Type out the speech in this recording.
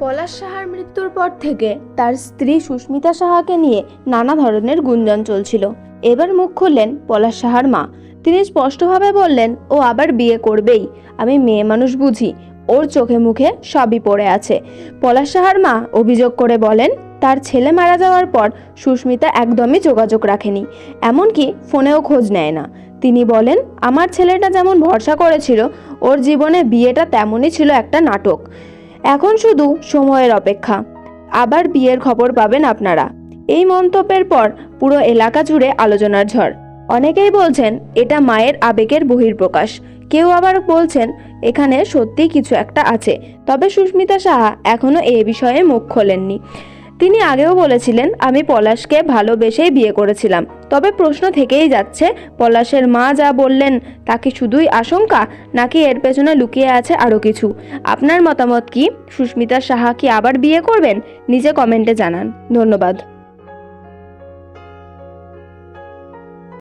পলাশ সাহার মৃত্যুর পর থেকে তার স্ত্রী সুস্মিতা সাহাকে নিয়ে নানা ধরনের গুঞ্জন চলছিল। এবার মুখ খুললেন পলাশ সাহার মা। তিনি স্পষ্টভাবে বললেন, ও আবার বিয়ে করবেই। আমি মেয়ে মানুষ বুঝি। ওর চোখে মুখে সবই পড়ে আছে। পলাশ সাহার মা অভিযোগ করে বলেন, তার ছেলে মারা যাওয়ার পর সুস্মিতা একদমই যোগাযোগ রাখেনি। এমনকি ফোনেও খোঁজ নেয় না। তিনি বলেন, আমার ছেলেটা যেমন ভরসা করেছিল, ওর জীবনে বিয়েটা তেমনই ছিল একটা নাটক। এখন শুধু সময়ের অপেক্ষা। আবার বিয়ের খবর পাবেন আপনারা। এই মন্তব্যের পর পুরো এলাকা জুড়ে আলোচনার ঝড়। অনেকেই বলছেন, এটা মায়ের আবেগের বহির্প্রকাশ কেউ আবার বলছেন, এখানে সত্যি কিছু একটা আছে। তবে সুস্মিতা সাহা এখনও এ বিষয়ে মুখ খোলেননি। তিনি আগেও বলেছিলেন, আমি পলাশকে ভালোবেসেই বিয়ে করেছিলাম। তবে প্রশ্ন থেকেই যাচ্ছে, পলাশের মা যা বললেন, তা কি শুধুই আশঙ্কা, নাকি এর পেছনে লুকিয়ে আছে আরও কিছু? আপনার মতামত কি? সুস্মিতা সাহা কি আবার বিয়ে করবেন? নিজে কমেন্টে জানান। ধন্যবাদ।